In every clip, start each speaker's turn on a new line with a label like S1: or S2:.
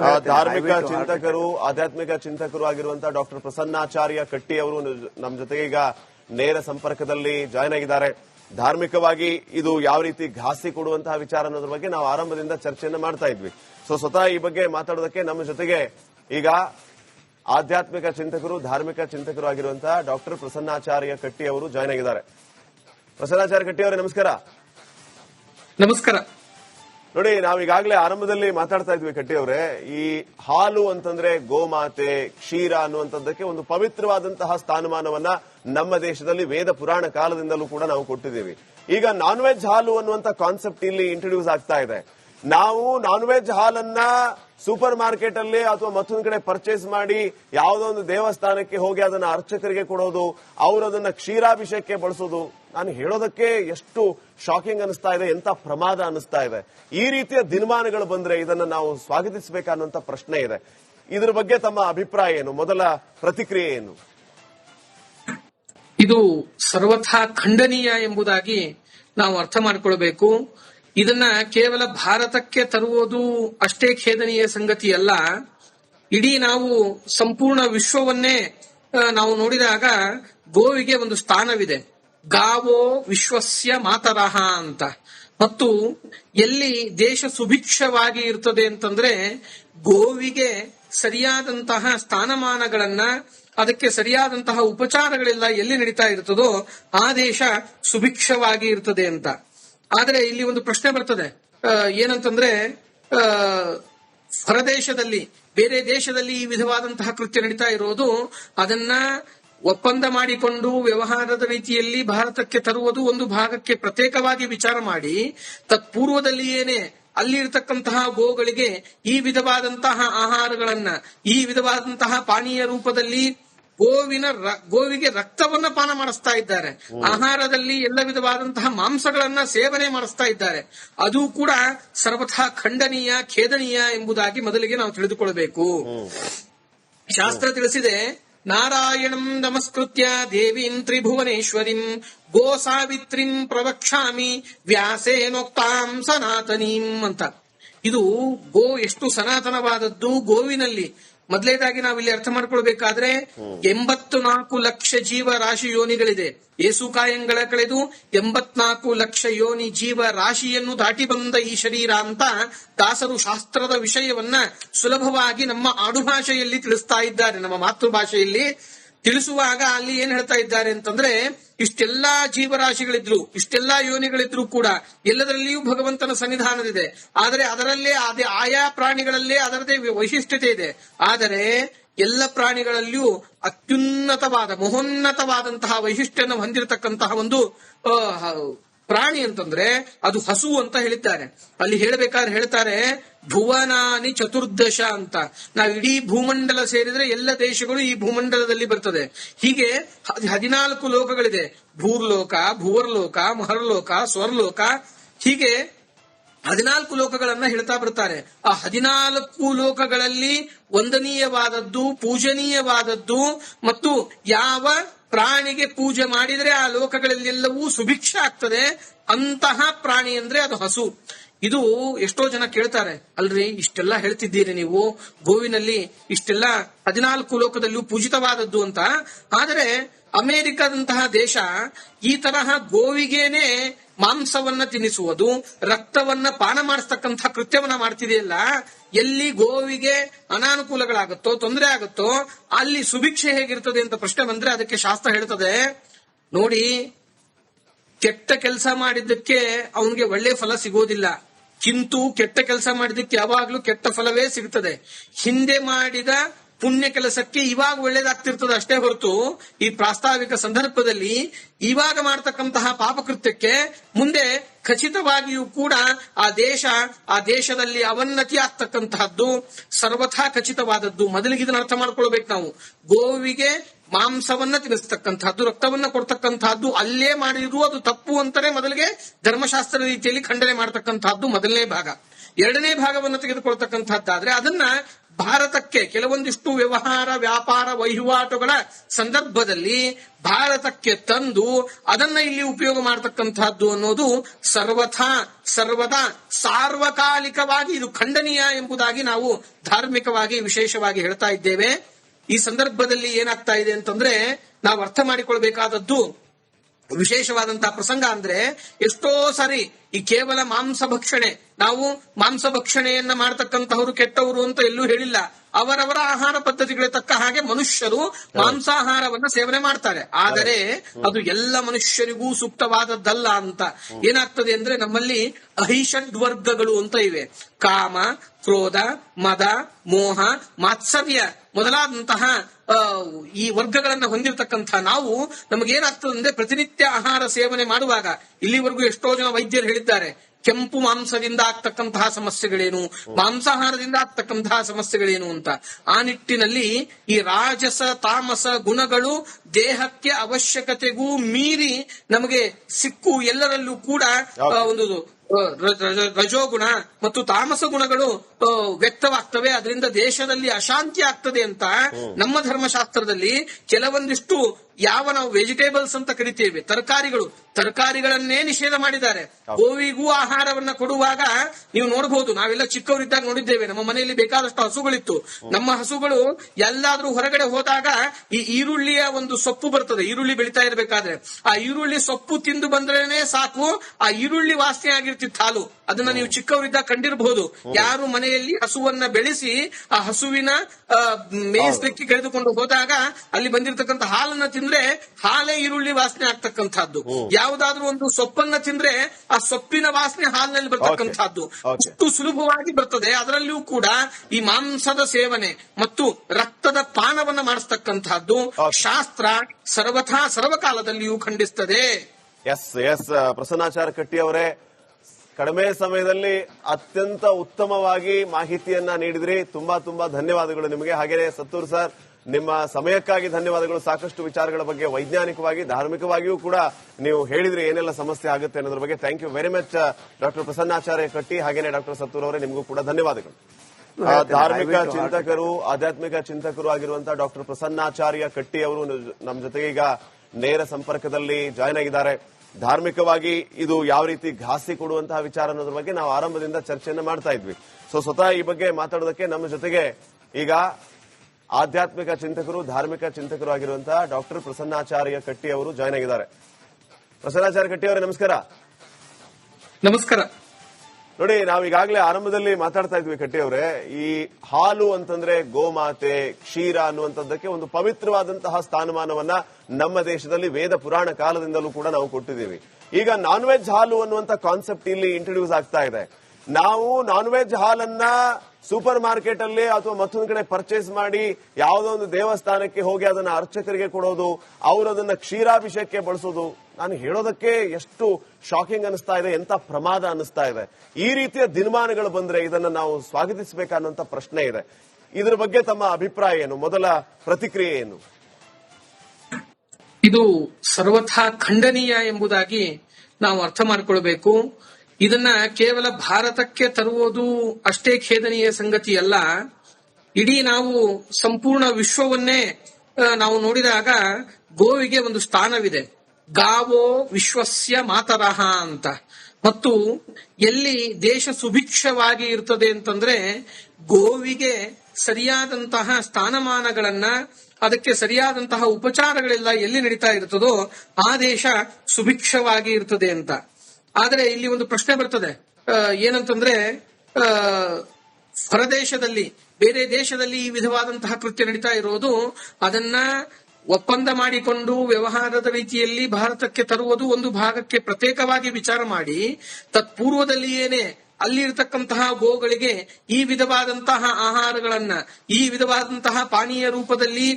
S1: ಆ, ಧಾರ್ಮಿಕ ಚಿಂತಕರು ಆಧ್ಯಾತ್ಮಿಕ ಚಿಂತಕರು ಆಗಿರುವಂತಹ ಡಾಕ್ಟರ್ ಪ್ರಸನ್ನಾಚಾರ್ಯ ಕಟ್ಟಿ ಅವರು ನಮ್ಮ ಜೊತೆಗೆ ಈಗ ನೇರ ಸಂಪರ್ಕದಲ್ಲಿ ಜಾಯ್ನ್ ಆಗಿದ್ದಾರೆ. ಧಾರ್ಮಿಕವಾಗಿ ಇದು ಯಾವ ರೀತಿ ಘಾಸಿ ಕೊಡುವಂತಹ ವಿಚಾರ ಅನ್ನೋದ್ರ ಬಗ್ಗೆ ನಾವು ಆರಂಭದಿಂದ ಚರ್ಚೆಯನ್ನು ಮಾಡ್ತಾ ಇದ್ವಿ. ಸೊ ಸ್ವತಃ ಈ ಬಗ್ಗೆ ಮಾತಾಡೋದಕ್ಕೆ ನಮ್ಮ ಜೊತೆಗೆ ಈಗ ಆಧ್ಯಾತ್ಮಿಕ ಚಿಂತಕರು ಧಾರ್ಮಿಕ ಚಿಂತಕರು ಆಗಿರುವಂತಹ ಡಾಕ್ಟರ್ ಪ್ರಸನ್ನಾಚಾರ್ಯ ಕಟ್ಟಿ ಅವರು ಜಾಯ್ನ್ ಆಗಿದ್ದಾರೆ. ಪ್ರಸನ್ನಾಚಾರ್ಯ ಕಟ್ಟಿ ಅವರೇ ನಮಸ್ಕಾರ.
S2: ನಮಸ್ಕಾರ.
S1: ನೋಡಿ ನಾವೀಗಾಗಲೇ ಆರಂಭದಲ್ಲಿ ಮಾತಾಡ್ತಾ ಇದ್ವಿ ಕಟ್ಟಿ ಅವರೇ. ಈ ಹಾಲು ಅಂತಂದ್ರೆ ಗೋಮಾತೆ, ಕ್ಷೀರ ಅನ್ನುವಂಥದ್ದಕ್ಕೆ ಒಂದು ಪವಿತ್ರವಾದಂತಹ ಸ್ಥಾನಮಾನವನ್ನ ನಮ್ಮ ದೇಶದಲ್ಲಿ ವೇದ ಪುರಾಣ ಕಾಲದಿಂದಲೂ ಕೂಡ ನಾವು ಕೊಟ್ಟಿದ್ದೀವಿ. ಈಗ ನಾನ್ ವೆಜ್ ಹಾಲು ಅನ್ನುವಂತ ಕಾನ್ಸೆಪ್ಟ್ ಇಲ್ಲಿ ಇಂಟ್ರೊಡ್ಯೂಸ್ ಆಗ್ತಾ ಇದೆ. ನಾವು ನಾನ್ ವೆಜ್ ಹಾಲನ್ನ ಸೂಪರ್ ಮಾರ್ಕೆಟ್ ಅಲ್ಲಿ ಅಥವಾ ಮತ್ತೊಂದು ಕಡೆ ಪರ್ಚೇಸ್ ಮಾಡಿ ಯಾವುದೋ ಒಂದು ದೇವಸ್ಥಾನಕ್ಕೆ ಹೋಗಿ ಅದನ್ನ ಅರ್ಚಕರಿಗೆ ಕೊಡೋದು, ಅವರು ಅದನ್ನ ಕ್ಷೀರಾಭಿಷೇಕಕ್ಕೆ ಬಳಸೋದು, ನಾನು ಹೇಳೋದಕ್ಕೆ ಎಷ್ಟು ಶಾಕಿಂಗ್ ಅನಿಸ್ತಾ ಇದೆ, ಎಂತ ಪ್ರಮಾದ ಅನಿಸ್ತಾ ಇದೆ. ಈ ರೀತಿಯ ದಿನಮಾನಗಳು ಬಂದ್ರೆ ಇದನ್ನ ನಾವು ಸ್ವಾಗತಿಸಬೇಕನ್ನುವಂತ ಪ್ರಶ್ನೆ ಇದೆ. ಇದ್ರ ಬಗ್ಗೆ ತಮ್ಮ ಅಭಿಪ್ರಾಯ ಏನು? ಮೊದಲ ಪ್ರತಿಕ್ರಿಯೆ ಏನು?
S2: ಇದು ಸರ್ವಥಾ ಖಂಡನೀಯ ಎಂಬುದಾಗಿ ನಾವು ಅರ್ಥ ಮಾಡಿಕೊಳ್ಬೇಕು. ಇದನ್ನ ಕೇವಲ ಭಾರತಕ್ಕೆ ತರುವುದು ಅಷ್ಟೇ ಖೇದನೀಯ ಸಂಗತಿಯಲ್ಲ. ಇಡೀ ನಾವು ಸಂಪೂರ್ಣ ವಿಶ್ವವನ್ನೇ ನಾವು ನೋಡಿದಾಗ ಗೋವಿಗೆ ಒಂದು ಸ್ಥಾನವಿದೆ. ಗಾವೋ ವಿಶ್ವಸ್ಯ ಮಾತರಹ ಅಂತ. ಮತ್ತು ಎಲ್ಲಿ ದೇಶ ಸುಭಿಕ್ಷವಾಗಿ ಇರ್ತದೆ ಅಂತಂದ್ರೆ ಗೋವಿಗೆ ಸರಿಯಾದಂತಹ ಸ್ಥಾನಮಾನಗಳನ್ನ, ಅದಕ್ಕೆ ಸರಿಯಾದಂತಹ ಉಪಚಾರಗಳೆಲ್ಲ ಎಲ್ಲಿ ನಡೀತಾ ಇರ್ತದೋ ಆ ದೇಶ ಸುಭಿಕ್ಷವಾಗಿ ಇರ್ತದೆ ಅಂತ. ಆದ್ರೆ ಇಲ್ಲಿ ಒಂದು ಪ್ರಶ್ನೆ ಬರ್ತದೆ. ಏನಂತಂದ್ರೆ ಹೊರದೇಶದಲ್ಲಿ, ಬೇರೆ ದೇಶದಲ್ಲಿ ಈ ವಿಧವಾದಂತಹ ಕೃತ್ಯ ನಡೀತಾ ಇರೋದು, ಅದನ್ನ ಒಪ್ಪಂದ ಮಾಡಿಕೊಂಡು ವ್ಯವಹಾರದ ರೀತಿಯಲ್ಲಿ ಭಾರತಕ್ಕೆ ತರುವುದು ಒಂದು ಭಾಗಕ್ಕೆ ಪ್ರತ್ಯೇಕವಾಗಿ ವಿಚಾರ ಮಾಡಿ, ತತ್ಪೂರ್ವದಲ್ಲಿಯೇನೆ ಅಲ್ಲಿರ್ತಕ್ಕಂತಹ ಗೋಗಳಿಗೆ ಈ ವಿಧವಾದಂತಹ ಆಹಾರಗಳನ್ನ, ಈ ವಿಧವಾದಂತಹ ಪಾನೀಯ ರೂಪದಲ್ಲಿ ಗೋವಿನ ರ- ಗೋವಿಗೆ ರಕ್ತವನ್ನ ಪಾನ ಮಾಡಿಸ್ತಾ ಇದ್ದಾರೆ. ಆಹಾರದಲ್ಲಿ ಎಲ್ಲ ವಿಧವಾದಂತಹ ಮಾಂಸಗಳನ್ನ ಸೇವನೆ ಮಾಡಿಸ್ತಾ ಇದ್ದಾರೆ. ಅದು ಕೂಡ ಸರ್ವಥಾ ಖಂಡನೀಯ ಖೇದನೀಯ ಎಂಬುದಾಗಿ ಮೊದಲಿಗೆ ನಾವು ತಿಳಿದುಕೊಳ್ಳಬೇಕು. ಶಾಸ್ತ್ರ ತಿಳಿಸಿದೆ ನಾರಾಯಣಂ ನಮಸ್ಕೃತ್ಯ ದೇವೀಂ ತ್ರಿಭುವನೇಶ್ವರಿಂ ಗೋ ಸಾವಿತ್ರಿಂ ಪ್ರವಕ್ಷಾಮಿ ವ್ಯಾಸೇನೋಕ್ತಾಂ ಸನಾತನೀಂ ಅಂತ. ಇದು ಗೋ ಎಷ್ಟು ಸನಾತನವಾದದ್ದು ಗೋವಿನಲ್ಲಿ. ಮೊದಲೇದಾಗಿ ನಾವು ಇಲ್ಲಿ ಅರ್ಥ ಮಾಡ್ಕೊಳ್ಬೇಕಾದ್ರೆ ಎಂಬತ್ತು ನಾಲ್ಕು ಲಕ್ಷ ಜೀವ ರಾಶಿ ಯೋನಿಗಳಿದೆ. ಏಸುಕಾಯಂಗಳ ಕಳೆದು ಎಂಬತ್ನಾಲ್ಕು ಲಕ್ಷ ಯೋನಿ ಜೀವ ರಾಶಿಯನ್ನು ದಾಟಿ ಬಂದ ಈ ಶರೀರ ಅಂತ ದಾಸರು ಶಾಸ್ತ್ರದ ವಿಷಯವನ್ನ ಸುಲಭವಾಗಿ ನಮ್ಮ ಆಡುಭಾಷೆಯಲ್ಲಿ ತಿಳಿಸ್ತಾ ಇದ್ದಾರೆ. ನಮ್ಮ ಮಾತೃಭಾಷೆಯಲ್ಲಿ ತಿಳಿಸುವಾಗ ಅಲ್ಲಿ ಏನ್ ಹೇಳ್ತಾ ಇದ್ದಾರೆ ಅಂತಂದ್ರೆ ಇಷ್ಟೆಲ್ಲಾ ಜೀವರಾಶಿಗಳಿದ್ರು, ಇಷ್ಟೆಲ್ಲಾ ಯೋನಿಗಳಿದ್ರು ಕೂಡ ಎಲ್ಲದರಲ್ಲಿಯೂ ಭಗವಂತನ ಸನ್ನಿಧಾನವಿದೆ ಆದರೆ ಅದರಲ್ಲೇ ಅದೇ ಆಯಾ ಪ್ರಾಣಿಗಳಲ್ಲೇ ಅದರದೇ ವೈಶಿಷ್ಟ್ಯತೆ ಇದೆ. ಆದರೆ ಎಲ್ಲ ಪ್ರಾಣಿಗಳಲ್ಲಿಯೂ ಅತ್ಯುನ್ನತವಾದ, ಮಹೋನ್ನತವಾದಂತಹ ವೈಶಿಷ್ಟ್ಯವನ್ನು ಹೊಂದಿರತಕ್ಕಂತಹ ಒಂದು ಪ್ರಾಣಿ ಅಂತಂದ್ರೆ ಅದು ಹಸು ಅಂತ ಹೇಳಿದ್ದಾರೆ. ಅಲ್ಲಿ ಹೇಳಬೇಕಾದ್ರೆ ಹೇಳ್ತಾರೆ, ಭುವನಾನಿ ಚತುರ್ದಶ ಅಂತ. ನಾವು ಇಡೀ ಭೂಮಂಡಲ ಸೇರಿದ್ರೆ ಎಲ್ಲ ದೇಶಗಳು ಈ ಭೂಮಂಡಲದಲ್ಲಿ ಬರ್ತದೆ. ಹೀಗೆ ಹದಿನಾಲ್ಕು ಲೋಕಗಳಿದೆ. ಭೂರ್ಲೋಕ, ಭುವರ್ಲೋಕ, ಮಹರ್ಲೋಕ, ಸ್ವರ್ಲೋಕ. ಹೀಗೆ ಹದಿನಾಲ್ಕು ಲೋಕಗಳನ್ನ ಹೇಳ್ತಾ ಬರ್ತಾರೆ. ಆ ಹದಿನಾಲ್ಕು ಲೋಕಗಳಲ್ಲಿ ವಂದನೀಯವಾದದ್ದು ಪೂಜನೀಯವಾದದ್ದು ಮತ್ತು ಯಾವ ಪ್ರಾಣಿಗೆ ಪೂಜೆ ಮಾಡಿದರೆ ಆ ಲೋಕಗಳಲ್ಲೆಲ್ಲವೂ ಸುಭಿಕ್ಷ ಆಗ್ತದೆ. ಅಂತಹ ಪ್ರಾಣಿ ಅಂದ್ರೆ ಅದು ಹಸು. ಇದು ಎಷ್ಟೋ ಜನ ಕೇಳ್ತಾರೆ, ಅಲ್ರಿ, ಇಷ್ಟೆಲ್ಲ ಹೇಳ್ತಿದ್ದೀರಿ ನೀವು, ಗೋವಿನಲ್ಲಿ ಇಷ್ಟೆಲ್ಲ ಹದಿನಾಲ್ಕು ಲೋಕದಲ್ಲೂ ಪೂಜಿತವಾದದ್ದು ಅಂತ. ಆದರೆ ಅಮೆರಿಕದಂತಹ ದೇಶ ಈ ತರಹ ಗೋವಿಗೇನೆ ಮಾಂಸವನ್ನ ತಿನ್ನಿಸುವುದು, ರಕ್ತವನ್ನ ಪಾನ ಮಾಡಿಸ್ತಕ್ಕಂತಹ ಕೃತ್ಯವನ್ನ ಮಾಡ್ತಿದೆಯಲ್ಲ ಎಲ್ಲಿ ಗೋವಿಗೆ ಅನಾನುಕೂಲಗಳಾಗುತ್ತೋ, ತೊಂದರೆ ಆಗುತ್ತೋ, ಅಲ್ಲಿ ಸುಭಿಕ್ಷೆ ಹೇಗಿರ್ತದೆ ಅಂತ ಪ್ರಶ್ನೆ ಬಂದ್ರೆ ಅದಕ್ಕೆ ಶಾಸ್ತ್ರ ಹೇಳ್ತದೆ, ನೋಡಿ, ಕೆಟ್ಟ ಕೆಲಸ ಮಾಡಿದ್ದಕ್ಕೆ ಅವನಿಗೆ ಒಳ್ಳೆ ಫಲ ಸಿಗೋದಿಲ್ಲ. ಕಿಂತು ಕೆಟ್ಟ ಕೆಲಸ ಮಾಡಿದಕ್ಕೆ ಯಾವಾಗ್ಲೂ ಕೆಟ್ಟ ಫಲವೇ ಸಿಗ್ತದೆ. ಹಿಂದೆ ಮಾಡಿದ ಪುಣ್ಯ ಕೆಲಸಕ್ಕೆ ಇವಾಗ ಒಳ್ಳೇದಾಗ್ತಿರ್ತದೆ ಅಷ್ಟೇ ಹೊರತು ಈ ಪ್ರಾಸ್ತಾವಿಕ ಸಂದರ್ಭದಲ್ಲಿ ಇವಾಗ ಮಾಡ್ತಕ್ಕಂತಹ ಪಾಪಕೃತ್ಯಕ್ಕೆ ಮುಂದೆ ಖಚಿತವಾಗಿಯೂ ಕೂಡ ಆ ದೇಶ, ಆ ದೇಶದಲ್ಲಿ ಅವನ್ನತಿ ಆಗ್ತಕ್ಕಂತಹದ್ದು ಸರ್ವಥಾ ಖಚಿತವಾದದ್ದು. ಮೊದಲಿಗೆ ಇದನ್ನ ಅರ್ಥ ಮಾಡ್ಕೊಳ್ಬೇಕು ನಾವು. ಗೋವಿಗೆ ಮಾಂಸವನ್ನ ತಿನ್ನಿಸ್ತಕ್ಕಂಥದ್ದು, ರಕ್ತವನ್ನ ಕೊಡ್ತಕ್ಕಂಥದ್ದು, ಅಲ್ಲೇ ಮಾಡಿದ್ರು ಅದು ತಪ್ಪು ಅಂತಾನೆ ಮೊದಲಿಗೆ ಧರ್ಮಶಾಸ್ತ್ರ ರೀತಿಯಲ್ಲಿ ಖಂಡನೆ ಮಾಡತಕ್ಕಂಥದ್ದು ಮೊದಲನೇ ಭಾಗ. ಎರಡನೇ ಭಾಗವನ್ನು ತೆಗೆದುಕೊಳ್ತಕ್ಕಂಥದ್ದಾದ್ರೆ ಅದನ್ನ ಭಾರತಕ್ಕೆ ಕೆಲವೊಂದಿಷ್ಟು ವ್ಯವಹಾರ, ವ್ಯಾಪಾರ, ವಹಿವಾಟುಗಳ ಸಂದರ್ಭದಲ್ಲಿ ಭಾರತಕ್ಕೆ ತಂದು ಅದನ್ನ ಇಲ್ಲಿ ಉಪಯೋಗ ಮಾಡತಕ್ಕಂತಹದ್ದು ಅನ್ನೋದು ಸರ್ವಥಾ, ಸರ್ವದಾ ಸಾರ್ವಕಾಲಿಕವಾಗಿ ಇದು ಖಂಡನೀಯ ಎಂಬುದಾಗಿ ನಾವು ಧಾರ್ಮಿಕವಾಗಿ ವಿಶೇಷವಾಗಿ ಹೇಳ್ತಾ ಇದ್ದೇವೆ. ಈ ಸಂದರ್ಭದಲ್ಲಿ ಏನಾಗ್ತಾ ಇದೆ ಅಂತಂದ್ರೆ ನಾವು ಅರ್ಥ ಮಾಡಿಕೊಳ್ಬೇಕಾದದ್ದು ವಿಶೇಷವಾದಂತಹ ಪ್ರಸಂಗ ಅಂದ್ರೆ ಎಷ್ಟೋ ಸಾರಿ ಈ ಕೇವಲ ಮಾಂಸ ಭಕ್ಷಣೆ ನಾವು ಮಾಂಸ ಭಕ್ಷಣೆಯನ್ನ ಮಾಡತಕ್ಕಂತಹವರು ಕೆಟ್ಟವರು ಅಂತ ಎಲ್ಲೂ ಹೇಳಿಲ್ಲ. ಅವರವರ ಆಹಾರ ಪದ್ಧತಿಗಳಿಗೆ ತಕ್ಕ ಹಾಗೆ ಮನುಷ್ಯರು ಮಾಂಸಾಹಾರವನ್ನ ಸೇವನೆ ಮಾಡ್ತಾರೆ. ಆದರೆ ಅದು ಎಲ್ಲ ಮನುಷ್ಯರಿಗೂ ಸೂಕ್ತವಾದದ್ದಲ್ಲ ಅಂತ ಏನಾಗ್ತದೆ ಅಂದ್ರೆ ನಮ್ಮಲ್ಲಿ ಅಹಿಷಡ್ ವರ್ಗಗಳು ಅಂತ ಇವೆ. ಕಾಮ ಕ್ರೋಧ ಮದ ಮೋಹ ಮಾತ್ಸರ್ಯ ಮೊದಲಾದಂತಹ ಈ ವರ್ಗಗಳನ್ನ ಹೊಂದಿರತಕ್ಕಂತಹ ನಾವು ನಮಗೇನಾಗ್ತದೆ ಅಂದ್ರೆ ಪ್ರತಿನಿತ್ಯ ಆಹಾರ ಸೇವನೆ ಮಾಡುವಾಗ ಇಲ್ಲಿವರೆಗೂ ಎಷ್ಟೋ ಜನ ವೈದ್ಯರು ಹೇಳಿದ್ದಾರೆ ಕೆಂಪು ಮಾಂಸದಿಂದ ಆಗ್ತಕ್ಕಂತಹ ಸಮಸ್ಯೆಗಳೇನು ಮಾಂಸಾಹಾರದಿಂದ ಆಗ್ತಕ್ಕಂತಹ ಸಮಸ್ಯೆಗಳೇನು ಅಂತ. ಆ ನಿಟ್ಟಿನಲ್ಲಿ ಈ ರಾಜಸ ತಾಮಸ ಗುಣಗಳು ದೇಹಕ್ಕೆ ಅವಶ್ಯಕತೆಗೂ ಮೀರಿ ನಮಗೆ ಸಿಕ್ಕು ಎಲ್ಲರಲ್ಲೂ ಕೂಡ ಒಂದು ರಜೋಗುಣ ಮತ್ತು ತಾಮಸ ಗುಣಗಳು ವ್ಯಕ್ತವಾಗ್ತವೆ. ಅದರಿಂದ ದೇಶದಲ್ಲಿ ಅಶಾಂತಿ ಆಗ್ತದೆ ಅಂತ ನಮ್ಮ ಧರ್ಮಶಾಸ್ತ್ರದಲ್ಲಿ ಕೆಲವೊಂದಿಷ್ಟು ಯಾವ ನಾವು ವೆಜಿಟೇಬಲ್ಸ್ ಅಂತ ಕರಿತೇವೆ ತರಕಾರಿಗಳು. ತರಕಾರಿಗಳನ್ನೇ ನಿಷೇಧ ಮಾಡಿದ್ದಾರೆ. ಗೋವಿಗೂ ಆಹಾರವನ್ನ ಕೊಡುವಾಗ ನೀವು ನೋಡಬಹುದು ನಾವೆಲ್ಲ ಚಿಕ್ಕವರಿದ್ದಾಗ ನೋಡಿದ್ದೇವೆ ನಮ್ಮ ಮನೆಯಲ್ಲಿ ಬೇಕಾದಷ್ಟು ಹಸುಗಳಿತ್ತು. ನಮ್ಮ ಹಸುಗಳು ಎಲ್ಲಾದ್ರೂ ಹೊರಗಡೆ ಹೋದಾಗ ಈ ಈರುಳ್ಳಿಯ ಒಂದು ಸೊಪ್ಪು ಬರ್ತದೆ ಈರುಳ್ಳಿ ಬೆಳಿತಾ ಇರಬೇಕಾದ್ರೆ. ಆ ಈರುಳ್ಳಿ ಸೊಪ್ಪು ತಿಂದು ಬಂದ್ರೇನೆ ಸಾಕು ಆ ಈರುಳ್ಳಿ ವಾಸನೆ ಆಗಿರ್ತಿತ್ತು ಹಾಲು. ಅದನ್ನ ನೀವು ಚಿಕ್ಕವರಿದ್ದಾಗ ಕಂಡಿರಬಹುದು ಯಾರು ಮನೆಯಲ್ಲಿ ಹಸುವನ್ನ ಬೆಳೆಸಿ ಆ ಹಸುವಿನ ಮೇಯಿಸಲಿಕ್ಕೆ ಕರೆದುಕೊಂಡು ಹೋದಾಗ ಅಲ್ಲಿ ಬಂದಿರತಕ್ಕಂತ ಹಾಲನ್ನ ತಿಂದ್ರೆ ಹಾಲೇ ಈರುಳ್ಳಿ ವಾಸನೆ ಆಗ್ತಕ್ಕಂಥದ್ದು. ಯಾವ್ದಾದ್ರು ಒಂದು ಸೊಪ್ಪನ್ನ ತಿಂದ್ರೆ ಆ ಸೊಪ್ಪಿನ ವಾಸನೆ ಹಾಲಿನಲ್ಲಿ ಬರ್ತಕ್ಕಂಥದ್ದು. ಅಷ್ಟು ಸುಲಭವಾಗಿ ಬರ್ತದೆ. ಅದರಲ್ಲಿಯೂ ಕೂಡ ಈ ಮಾಂಸದ ಸೇವನೆ ಮತ್ತು ರಕ್ತದ ಪಾನವನ್ನ ಮಾಡಿಸ್ತಕ್ಕಂಥದ್ದು ಶಾಸ್ತ್ರ ಸರ್ವಥಾ ಸರ್ವಕಾಲದಲ್ಲಿಯೂ ಖಂಡಿಸ್ತದೆ.
S1: ಎಸ್ ಎಸ್ ಪ್ರಸನ್ನಾಚಾರ ಕಟ್ಟಿ ಅವರೇ ಕಡಿಮೆ ಸಮಯದಲ್ಲಿ ಅತ್ಯಂತ ಉತ್ತಮವಾಗಿ ಮಾಹಿತಿಯನ್ನ ನೀಡಿದ್ರಿ. ತುಂಬಾ ತುಂಬಾ ಧನ್ಯವಾದಗಳು ನಿಮಗೆ. ಹಾಗೇನೆ ಸತ್ತೂರ್ ಸರ್ ನಿಮ್ಮ ಸಮಯಕ್ಕಾಗಿ ಧನ್ಯವಾದಗಳು. ಸಾಕಷ್ಟು ವಿಚಾರಗಳ ಬಗ್ಗೆ ವೈಜ್ಞಾನಿಕವಾಗಿ ಧಾರ್ಮಿಕವಾಗಿಯೂ ಕೂಡ ನೀವು ಹೇಳಿದ್ರೆ ಏನೆಲ್ಲ ಸಮಸ್ಯೆ ಆಗುತ್ತೆ ಅನ್ನೋದ್ರ ಬಗ್ಗೆ. Thank you very much doctor Prasannacharya Katti ಹಾಗೇನೆ ಡಾಕ್ಟರ್ ಸತ್ತೂರ್ ಅವರೇ ನಿಮಗೂ ಕೂಡ ಧನ್ಯವಾದಗಳು. ಧಾರ್ಮಿಕ ಚಿಂತಕರು ಆಧ್ಯಾತ್ಮಿಕ ಚಿಂತಕರು ಆಗಿರುವಂತಹ ಡಾಕ್ಟರ್ ಪ್ರಸನ್ನಾಚಾರ್ಯ ಕಟ್ಟಿ ಅವರು ನಮ್ಮ ಜೊತೆಗೆ ಈಗ ನೇರ ಸಂಪರ್ಕದಲ್ಲಿ ಜಾಯ್ನ್ ಆಗಿದ್ದಾರೆ. ಧಾರ್ಮಿಕವಾಗಿ ಇದು ಯಾವ ರೀತಿ ಘಾಸಿ ಕೊಡುವಂತಹ ವಿಚಾರ ಅನ್ನೋದ್ರ ಬಗ್ಗೆ ನಾವು ಆರಂಭದಿಂದ ಚರ್ಚೆಯನ್ನು ಮಾಡ್ತಾ ಇದ್ವಿ. ಸೊ ಸ್ವತಃ ಈ ಬಗ್ಗೆ ಮಾತಾಡೋದಕ್ಕೆ ನಮ್ಮ ಜೊತೆಗೆ ಈಗ ಆಧ್ಯಾತ್ಮಿಕ ಚಿಂತಕರು ಧಾರ್ಮಿಕ ಚಿಂತಕರು ಆಗಿರುವಂತಹ ಡಾಕ್ಟರ್ ಪ್ರಸನ್ನಾಚಾರ್ಯ ಕಟ್ಟಿ ಅವರು ಜಾಯ್ನ್ ಆಗಿದ್ದಾರೆ. ಪ್ರಸನ್ನಾಚಾರ್ಯ ಕಟ್ಟಿ ಅವರೇ ನಮಸ್ಕಾರ.
S2: ನಮಸ್ಕಾರ.
S1: ನೋಡಿ ನಾವು ಈಗಾಗಲೇ ಆರಂಭದಲ್ಲಿ ಮಾತಾಡ್ತಾ ಇದ್ವಿ ಕಟ್ಟಿ ಅವರೇ. ಈ ಹಾಲು ಅಂತಂದ್ರೆ ಗೋಮಾತೆ ಕ್ಷೀರ ಅನ್ನುವಂಥದ್ದಕ್ಕೆ ಒಂದು ಪವಿತ್ರವಾದಂತಹ ಸ್ಥಾನಮಾನವನ್ನ ನಮ್ಮ ದೇಶದಲ್ಲಿ ವೇದ ಪುರಾಣ ಕಾಲದಿಂದಲೂ ಕೂಡ ನಾವು ಕೊಟ್ಟಿದ್ದೀವಿ. ಈಗ ನಾನ್ ವೆಜ್ ಹಾಲು ಅನ್ನುವಂತ ಕಾನ್ಸೆಪ್ಟ್ ಇಲ್ಲಿ ಇಂಟ್ರೊಡ್ಯೂಸ್ ಆಗ್ತಾ ಇದೆ. ನಾವು ನಾನ್ ವೆಜ್ ಹಾಲನ್ನ ಸೂಪರ್ ಮಾರ್ಕೆಟ್ ಅಲ್ಲಿ ಅಥವಾ ಮತ್ತೊಂದು ಕಡೆ ಪರ್ಚೇಸ್ ಮಾಡಿ ಯಾವುದೋ ಒಂದು ದೇವಸ್ಥಾನಕ್ಕೆ ಹೋಗಿ ಅದನ್ನ ಅರ್ಚಕರಿಗೆ ಕೊಡೋದು, ಅವರು ಅದನ್ನ ಕ್ಷೀರಾಭಿಷೇಕಕ್ಕೆ ಬಳಸೋದು, ನಾನು ಹೇಳೋದಕ್ಕೆ ಎಷ್ಟು ಶಾಕಿಂಗ್ ಅನಿಸ್ತಾ ಇದೆ, ಎಂತ ಪ್ರಮಾದ ಅನಿಸ್ತಾ ಇದೆ. ಈ ರೀತಿಯ ದಿನಮಾನಗಳು ಬಂದ್ರೆ ಇದನ್ನ ನಾವು ಸ್ವಾಗತಿಸಬೇಕಾದಂತ ಪ್ರಶ್ನೆ ಇದೆ. ಇದ್ರ ಬಗ್ಗೆ ತಮ್ಮ ಅಭಿಪ್ರಾಯ ಏನು? ಮೊದಲ ಪ್ರತಿಕ್ರಿಯೆ ಏನು?
S2: ಇದು ಸರ್ವಥಾ ಖಂಡನೀಯ ಎಂಬುದಾಗಿ ನಾವು ಅರ್ಥ ಮಾಡಿಕೊಳ್ಬೇಕು. ಇದನ್ನ ಕೇವಲ ಭಾರತಕ್ಕೆ ತರುವುದು ಅಷ್ಟೇ ಖೇದನೀಯ ಸಂಗತಿ ಅಲ್ಲ. ಇಡೀ ನಾವು ಸಂಪೂರ್ಣ ವಿಶ್ವವನ್ನೇ ನಾವು ನೋಡಿದಾಗ ಗೋವಿಗೆ ಒಂದು ಸ್ಥಾನವಿದೆ. ಗಾವೋ ವಿಶ್ವಸ್ಯ ಮಾತರಹ ಅಂತ. ಮತ್ತು ಎಲ್ಲಿ ದೇಶ ಸುಭಿಕ್ಷವಾಗಿ ಇರ್ತದೆ ಅಂತಂದ್ರೆ ಗೋವಿಗೆ ಸರಿಯಾದಂತಹ ಸ್ಥಾನಮಾನಗಳನ್ನ, ಅದಕ್ಕೆ ಸರಿಯಾದಂತಹ ಉಪಚಾರಗಳೆಲ್ಲ ಎಲ್ಲಿ ನಡೀತಾ ಇರ್ತದೋ ಆ ದೇಶ ಸುಭಿಕ್ಷವಾಗಿ ಇರ್ತದೆ ಅಂತ. ಆದರೆ ಇಲ್ಲಿ ಒಂದು ಪ್ರಶ್ನೆ ಬರ್ತದೆ. ಏನಂತಂದ್ರೆ ಹೊರದೇಶದಲ್ಲಿ, ಬೇರೆ ದೇಶದಲ್ಲಿ ಈ ವಿಧವಾದಂತಹ ಕೃತ್ಯ ನಡೀತಾ ಇರೋದು, ಅದನ್ನ ಒಪ್ಪಂದ ಮಾಡಿಕೊಂಡು ವ್ಯವಹಾರದ ರೀತಿಯಲ್ಲಿ ಭಾರತಕ್ಕೆ ತರುವುದು ಒಂದು ಭಾಗಕ್ಕೆ ಪ್ರತ್ಯೇಕವಾಗಿ ವಿಚಾರ ಮಾಡಿ, ತತ್ಪೂರ್ವದಲ್ಲಿಯೇನೆ ಅಲ್ಲಿ ಇರತಕ್ಕಂತಹ ಗೋಗಳಿಗೆ ಈ ವಿಧವಾದಂತಹ ಆಹಾರಗಳನ್ನ, ಈ ವಿಧವಾದಂತಹ ಪಾನೀಯ ರೂಪದಲ್ಲಿ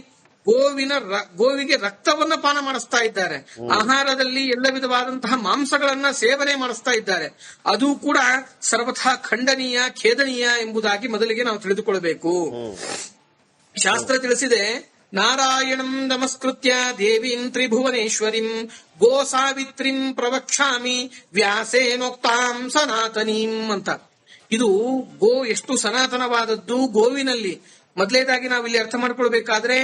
S2: ಗೋವಿನ ರ- ಗೋವಿಗೆ ರಕ್ತವನ್ನ ಪಾನ ಮಾಡಿಸ್ತಾ ಇದ್ದಾರೆ. ಆಹಾರದಲ್ಲಿ ಎಲ್ಲ ವಿಧವಾದಂತಹ ಮಾಂಸಗಳನ್ನ ಸೇವನೆ ಮಾಡಿಸ್ತಾ ಇದ್ದಾರೆ. ಅದು ಕೂಡ ಸರ್ವಥಾ ಖಂಡನೀಯ ಖೇದನೀಯ ಎಂಬುದಾಗಿ ಮೊದಲಿಗೆ ನಾವು ತಿಳಿದುಕೊಳ್ಬೇಕು ಶಾಸ್ತ್ರ ತಿಳಿಸಿದೆ ನಾರಾಯಣಂ ನಮಸ್ಕೃತ್ಯ ದೇವೀಂ ತ್ರಿಭುವನೇಶ್ವರಿಂ ಗೋ ಸಾವಿತ್ರಿಂ ಪ್ರವಕ್ಷಾಮಿ ವ್ಯಾಸೇನೋಕ್ತಾಂ ಸನಾತನೀಂ ಅಂತ. ಇದು ಗೋ ಎಷ್ಟು ಸನಾತನವಾದದ್ದು ಗೋವಿನಲ್ಲಿ. ಮೊದಲೇದಾಗಿ ನಾವು ಇಲ್ಲಿ ಅರ್ಥ ಮಾಡ್ಕೊಳ್ಬೇಕಾದ್ರೆ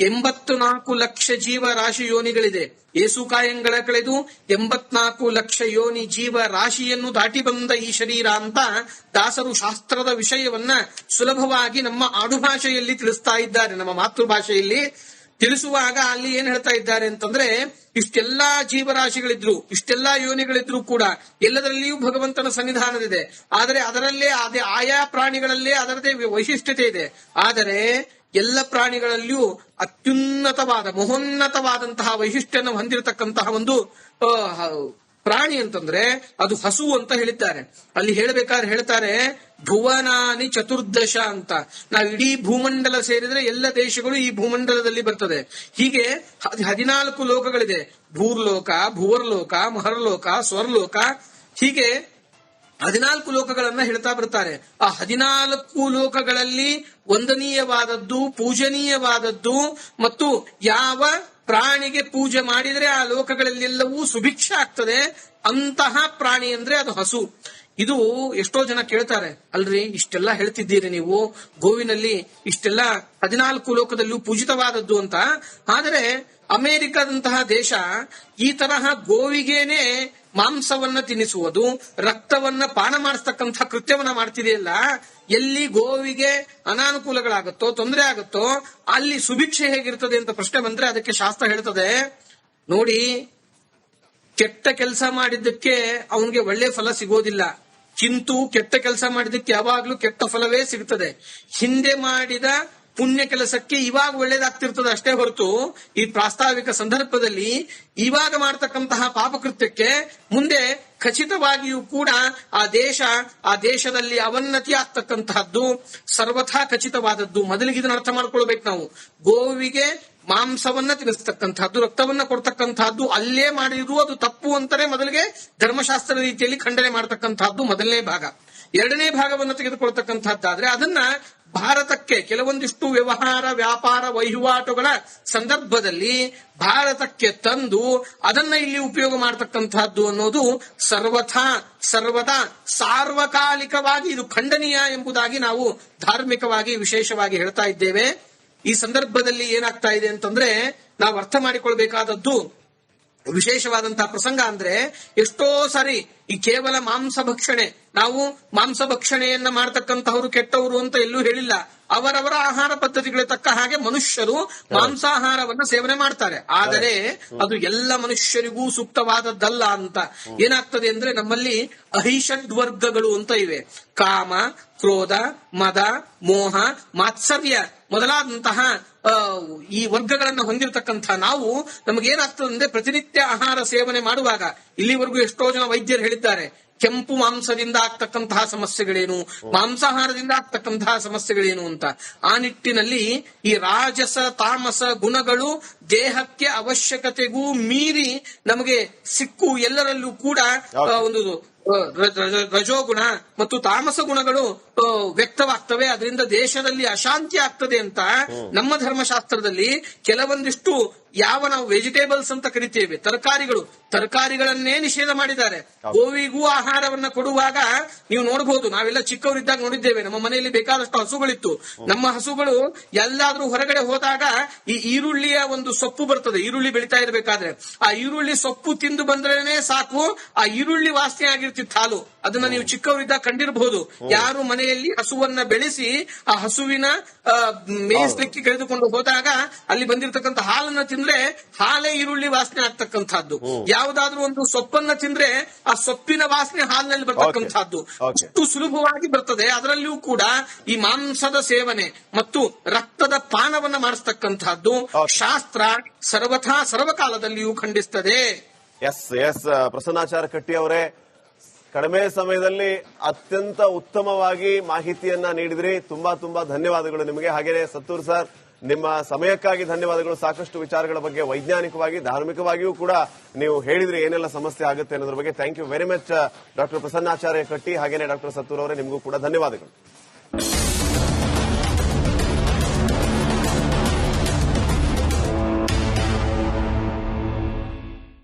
S2: ಎಂಬತ್ತು ನಾಲ್ಕು ಲಕ್ಷ ಜೀವ ರಾಶಿ ಯೋನಿಗಳಿದೆ. ಏಸುಕಾಯಂಗಳ ಕಳೆದು ಎಂಬತ್ನಾಲ್ಕು ಲಕ್ಷ ಯೋನಿ ಜೀವ ರಾಶಿಯನ್ನು ದಾಟಿ ಬಂದ ಈ ಶರೀರ ಅಂತ ದಾಸರು ಶಾಸ್ತ್ರದ ವಿಷಯವನ್ನ ಸುಲಭವಾಗಿ ನಮ್ಮ ಆಡುಭಾಷೆಯಲ್ಲಿ ತಿಳಿಸ್ತಾ ಇದ್ದಾರೆ. ನಮ್ಮ ಮಾತೃಭಾಷೆಯಲ್ಲಿ ತಿಳಿಸುವಾಗ ಅಲ್ಲಿ ಏನ್ ಹೇಳ್ತಾ ಇದ್ದಾರೆ ಅಂತಂದ್ರೆ, ಇಷ್ಟೆಲ್ಲಾ ಜೀವರಾಶಿಗಳಿದ್ರು, ಇಷ್ಟೆಲ್ಲಾ ಯೋನಿಗಳಿದ್ರು ಕೂಡ ಎಲ್ಲದರಲ್ಲಿಯೂ ಭಗವಂತನ ಸನ್ನಿಧಾನವಿದೆ. ಆದರೆ ಅದರಲ್ಲೇ ಅದೇ ಆಯಾ ಪ್ರಾಣಿಗಳಲ್ಲೇ ಅದರದೇ ವೈಶಿಷ್ಟ್ಯತೆ ಇದೆ. ಆದರೆ ಎಲ್ಲ ಪ್ರಾಣಿಗಳಲ್ಲಿಯೂ ಅತ್ಯುನ್ನತವಾದ, ಮಹೋನ್ನತವಾದಂತಹ ವೈಶಿಷ್ಟ್ಯನ ಹೊಂದಿರತಕ್ಕಂತಹ ಒಂದು ಪ್ರಾಣಿ ಅಂತಂದ್ರೆ ಅದು ಹಸು ಅಂತ ಹೇಳಿದ್ದಾರೆ. ಅಲ್ಲಿ ಹೇಳಬೇಕಾದ್ರೆ ಹೇಳ್ತಾರೆ, ಭುವನಾನಿ ಚತುರ್ದಶ ಅಂತ. ನಾವು ಇಡೀ ಭೂಮಂಡಲ ಸೇರಿದ್ರೆ ಎಲ್ಲ ದೇಶಗಳು ಈ ಭೂಮಂಡಲದಲ್ಲಿ ಬರ್ತದೆ. ಹೀಗೆ ಹದ್- ಹದಿನಾಲ್ಕು ಲೋಕಗಳಿದೆ. ಭೂರ್ಲೋಕ, ಭುವರ್ಲೋಕ, ಮಹರ್ಲೋಕ, ಸ್ವರ್ಲೋಕ. ಹೀಗೆ ಹದಿನಾಲ್ಕು ಲೋಕಗಳನ್ನ ಹೇಳ್ತಾ ಬರ್ತಾರೆ. ಆ ಹದಿನಾಲ್ಕು ಲೋಕಗಳಲ್ಲಿ ವಂದನೀಯವಾದದ್ದು, ಪೂಜನೀಯವಾದದ್ದು ಮತ್ತು ಯಾವ ಪ್ರಾಣಿಗೆ ಪೂಜೆ ಮಾಡಿದ್ರೆ ಆ ಲೋಕಗಳಲ್ಲೆಲ್ಲವೂ ಸುಭಿಕ್ಷ ಆಗ್ತದೆ. ಅಂತಹ ಪ್ರಾಣಿ ಅಂದ್ರೆ ಅದು ಹಸು. ಇದು ಎಷ್ಟೋ ಜನ ಕೇಳ್ತಾರೆ, ಅಲ್ರಿ, ಇಷ್ಟೆಲ್ಲ ಹೇಳ್ತಿದ್ದೀರಿ ನೀವು, ಗೋವಿನಲ್ಲಿ ಇಷ್ಟೆಲ್ಲ ಹದಿನಾಲ್ಕು ಲೋಕದಲ್ಲೂ ಪೂಜಿತವಾದದ್ದು ಅಂತ. ಆದರೆ ಅಮೆರಿಕದಂತಹ ದೇಶ ಈ ತರಹ ಗೋವಿಗೇನೆ ಮಾಂಸವನ್ನ ತಿನ್ನಿಸುವುದು, ರಕ್ತವನ್ನ ಪಾನ ಮಾಡಿಸ್ತಕ್ಕಂತಹ ಕೃತ್ಯವನ್ನ ಮಾಡ್ತಿದೆಯಲ್ಲ, ಎಲ್ಲಿ ಗೋವಿಗೆ ಅನಾನುಕೂಲಗಳಾಗುತ್ತೋ, ತೊಂದರೆ ಆಗುತ್ತೋ, ಅಲ್ಲಿ ಸುಭಿಕ್ಷೆ ಹೇಗಿರ್ತದೆ ಅಂತ ಪ್ರಶ್ನೆ ಬಂದ್ರೆ ಅದಕ್ಕೆ ಶಾಸ್ತ್ರ ಹೇಳ್ತದೆ, ನೋಡಿ ಕೆಟ್ಟ ಕೆಲಸ ಮಾಡಿದ್ದಕ್ಕೆ ಅವನಿಗೆ ಒಳ್ಳೆ ಫಲ ಸಿಗೋದಿಲ್ಲ. ಕಿಂತು ಕೆಟ್ಟ ಕೆಲಸ ಮಾಡಿದ್ದಕ್ಕೆ ಯಾವಾಗ್ಲೂ ಕೆಟ್ಟ ಫಲವೇ ಸಿಗ್ತದೆ. ಹಿಂದೆ ಮಾಡಿದ ಪುಣ್ಯ ಕೆಲಸಕ್ಕೆ ಇವಾಗ ಒಳ್ಳೇದಾಗ್ತಿರ್ತದೆ ಅಷ್ಟೇ ಹೊರತು ಈ ಪ್ರಾಸ್ತಾವಿಕ ಸಂದರ್ಭದಲ್ಲಿ ಇವಾಗ ಮಾಡತಕ್ಕಂತಹ ಪಾಪಕೃತ್ಯಕ್ಕೆ ಮುಂದೆ ಖಚಿತವಾಗಿಯೂ ಕೂಡ ಆ ದೇಶ, ಆ ದೇಶದಲ್ಲಿ ಅವನ್ನತಿ ಆಗ್ತಕ್ಕಂತಹದ್ದು ಸರ್ವಥಾ ಖಚಿತವಾದದ್ದು. ಮೊದಲಿಗೆ ಇದನ್ನ ಅರ್ಥ ಮಾಡ್ಕೊಳ್ಬೇಕು ನಾವು. ಗೋವಿಗೆ ಮಾಂಸವನ್ನ ತಿನ್ನಿಸ್ತಕ್ಕಂಥದ್ದು, ರಕ್ತವನ್ನ ಕೊಡ್ತಕ್ಕಂಥದ್ದು, ಅಲ್ಲೇ ಮಾಡಿದ್ರು ಅದು ತಪ್ಪು ಅಂತಾನೆ ಮೊದಲಿಗೆ ಧರ್ಮಶಾಸ್ತ್ರ ರೀತಿಯಲ್ಲಿ ಖಂಡನೆ ಮಾಡತಕ್ಕಂಥದ್ದು ಮೊದಲನೇ ಭಾಗ. ಎರಡನೇ ಭಾಗವನ್ನು ತೆಗೆದುಕೊಳ್ತಕ್ಕಂಥದ್ದಾದ್ರೆ ಅದನ್ನ ಭಾರತಕ್ಕೆ ಕೆಲವೊಂದಿಷ್ಟು ವ್ಯವಹಾರ, ವ್ಯಾಪಾರ, ವಹಿವಾಟುಗಳ ಸಂದರ್ಭದಲ್ಲಿ ಭಾರತಕ್ಕೆ ತಂದು ಅದನ್ನ ಇಲ್ಲಿ ಉಪಯೋಗ ಮಾಡತಕ್ಕಂತಹದ್ದು ಅನ್ನೋದು ಸರ್ವಥಾ, ಸರ್ವದಾ ಸಾರ್ವಕಾಲಿಕವಾಗಿ ಇದು ಖಂಡನೀಯ ಎಂಬುದಾಗಿ ನಾವು ಧಾರ್ಮಿಕವಾಗಿ ವಿಶೇಷವಾಗಿ ಹೇಳ್ತಾ ಇದ್ದೇವೆ. ಈ ಸಂದರ್ಭದಲ್ಲಿ ಏನಾಗ್ತಾ ಇದೆ ಅಂತಂದ್ರೆ, ನಾವು ಅರ್ಥ ಮಾಡಿಕೊಳ್ಬೇಕಾದದ್ದು ವಿಶೇಷವಾದಂತಹ ಪ್ರಸಂಗ ಅಂದ್ರೆ, ಎಷ್ಟೋ ಸಾರಿ ಈ ಕೇವಲ ಮಾಂಸ ಭಕ್ಷಣೆ, ನಾವು ಮಾಂಸ ಭಕ್ಷಣೆಯನ್ನ ಮಾಡ್ತಕ್ಕಂತಹವರು ಕೆಟ್ಟವರು ಅಂತ ಎಲ್ಲೂ ಹೇಳಿಲ್ಲ. ಅವರವರ ಆಹಾರ ಪದ್ಧತಿಗಳಿಗೆ ತಕ್ಕ ಹಾಗೆ ಮನುಷ್ಯರು ಮಾಂಸಾಹಾರವನ್ನು ಸೇವನೆ ಮಾಡ್ತಾರೆ. ಆದರೆ ಅದು ಎಲ್ಲ ಮನುಷ್ಯರಿಗೂ ಸೂಕ್ತವಾದದ್ದಲ್ಲ ಅಂತ. ಏನಾಗ್ತದೆ ಅಂದ್ರೆ ನಮ್ಮಲ್ಲಿ ಅಹಿಷಡ್ ವರ್ಗಗಳು ಅಂತ ಇವೆ. ಕಾಮ ಕ್ರೋಧ ಮದ ಮೋಹ ಮಾತ್ಸರ್ಯ ಮೊದಲಾದಂತಹ ಈ ವರ್ಗಗಳನ್ನು ಹೊಂದಿರತಕ್ಕಂತಹ ನಾವು ನಮಗೇನಾಗ್ತದೆ ಅಂದ್ರೆ ಪ್ರತಿನಿತ್ಯ ಆಹಾರ ಸೇವನೆ ಮಾಡುವಾಗ ಇಲ್ಲಿವರೆಗೂ ಎಷ್ಟೋ ಜನ ವೈದ್ಯರು ಹೇಳಿದ್ದಾರೆ ಕೆಂಪು ಮಾಂಸದಿಂದ ಆಗ್ತಕ್ಕಂತಹ ಸಮಸ್ಯೆಗಳೇನು? ಮಾಂಸಾಹಾರದಿಂದ ಆಗ್ತಕ್ಕಂತಹ ಸಮಸ್ಯೆಗಳೇನು ಅಂತ? ಆ ನಿಟ್ಟಿನಲ್ಲಿ ಈ ರಾಜಸ ತಾಮಸ ಗುಣಗಳು ದೇಹಕ್ಕೆ ಅವಶ್ಯಕತೆಗೂ ಮೀರಿ ನಮಗೆ ಸಿಕ್ಕು ಎಲ್ಲರಲ್ಲೂ ಕೂಡ ಒಂದು ರಜೋಗುಣ ಮತ್ತು ತಾಮಸ ಗುಣಗಳು ವ್ಯಕ್ತವಾಗ್ತವೆ. ಅದರಿಂದ ದೇಶದಲ್ಲಿ ಅಶಾಂತಿ ಆಗ್ತದೆ ಅಂತ ನಮ್ಮ ಧರ್ಮಶಾಸ್ತ್ರದಲ್ಲಿ ಕೆಲವೊಂದಿಷ್ಟು ಯಾವ ನಾವು ವೆಜಿಟೇಬಲ್ಸ್ ಅಂತ ಕರಿತೇವೆ ತರಕಾರಿಗಳು ತರಕಾರಿಗಳನ್ನೇ ನಿಷೇಧ ಮಾಡಿದ್ದಾರೆ. ಗೋವಿಗೂ ಆಹಾರವನ್ನ ಕೊಡುವಾಗ ನೀವು ನೋಡಬಹುದು ನಾವೆಲ್ಲ ಚಿಕ್ಕವರಿದ್ದಾಗ ನೋಡಿದ್ದೇವೆ ನಮ್ಮ ಮನೆಯಲ್ಲಿ ಬೇಕಾದಷ್ಟು ಹಸುಗಳಿತ್ತು. ನಮ್ಮ ಹಸುಗಳು ಎಲ್ಲಾದ್ರೂ ಹೊರಗಡೆ ಹೋದಾಗ ಈ ಈರುಳ್ಳಿಯ ಒಂದು ಸೊಪ್ಪು ಬರ್ತದೆ ಈರುಳ್ಳಿ ಬೆಳಿತಾ ಇರಬೇಕಾದ್ರೆ. ಆ ಈರುಳ್ಳಿ ಸೊಪ್ಪು ತಿಂದು ಬಂದ್ರೇನೆ ಸಾಕು ಆ ಈರುಳ್ಳಿ ವಾಸನೆ ಆಗಿರ್ತಿತ್ತು ಹಾಲು. ಅದನ್ನ ನೀವು ಚಿಕ್ಕವರಿದ್ದ ಕಂಡಿರಬಹುದು. ಯಾರು ಮನೆಯಲ್ಲಿ ಹಸುವನ್ನ ಬೆಳೆಸಿ ಆ ಹಸುವಿನ ಮೇಯಿಸ್ಲಿಕ್ಕೆ ಕರೆದುಕೊಂಡು ಹೋದಾಗ ಅಲ್ಲಿ ಬಂದಿರತಕ್ಕಂತ ಹಾಲನ್ನ ತಿಂದ್ರೆ ಹಾಲೇ ಈರುಳ್ಳಿ ವಾಸನೆ ಆಗ್ತಕ್ಕಂಥದ್ದು. ಯಾವ್ದಾದ್ರೂ ಒಂದು ಸೊಪ್ಪನ್ನ ತಿಂದ್ರೆ ಆ ಸೊಪ್ಪಿನ ವಾಸನೆ ಹಾಲಿನಲ್ಲಿ ಬರ್ತಕ್ಕಂಥದ್ದು. ಅಷ್ಟು ಸುಲಭವಾಗಿ ಬರ್ತದೆ. ಅದರಲ್ಲಿಯೂ ಕೂಡ ಈ ಮಾಂಸದ ಸೇವನೆ ಮತ್ತು ರಕ್ತದ ಪಾನವನ್ನ
S1: ಮಾಡಿಸ್ತಕ್ಕಂಥದ್ದು
S2: ಶಾಸ್ತ್ರ ಸರ್ವಥಾ ಸರ್ವಕಾಲದಲ್ಲಿಯೂ ಖಂಡಿಸ್ತದೆ.
S1: ಎಸ್ ಎಸ್ ಪ್ರಸನ್ನಾಚಾರ ಕಟ್ಟಿ ಅವರೇ ಕಡಿಮೆ ಸಮಯದಲ್ಲಿ ಅತ್ಯಂತ ಉತ್ತಮವಾಗಿ ಮಾಹಿತಿಯನ್ನ ನೀಡಿದ್ರಿ. ತುಂಬಾ ತುಂಬಾ ಧನ್ಯವಾದಗಳು ನಿಮಗೆ. ಹಾಗೆಯೇ ಸತ್ತೂರ್ ಸರ್, ನಿಮ್ಮ ಸಮಯಕ್ಕಾಗಿ ಧನ್ಯವಾದಗಳು. ಸಾಕಷ್ಟು ವಿಚಾರಗಳ ಬಗ್ಗೆ ವೈಜ್ಞಾನಿಕವಾಗಿ, ಧಾರ್ಮಿಕವಾಗಿಯೂ ಕೂಡ ನೀವು ಹೇಳಿದ್ರೆ ಏನೆಲ್ಲ ಸಮಸ್ಯೆ ಆಗುತ್ತೆ ಅನ್ನೋದ್ರ ಬಗ್ಗೆ. Thank you very much doctor Prasannacharya Katti. ಹಾಗೇನೆ ಡಾಕ್ಟರ್ ಸತ್ತೂರ್ ಅವರೇ, ನಿಮಗೂ ಕೂಡ ಧನ್ಯವಾದಗಳು.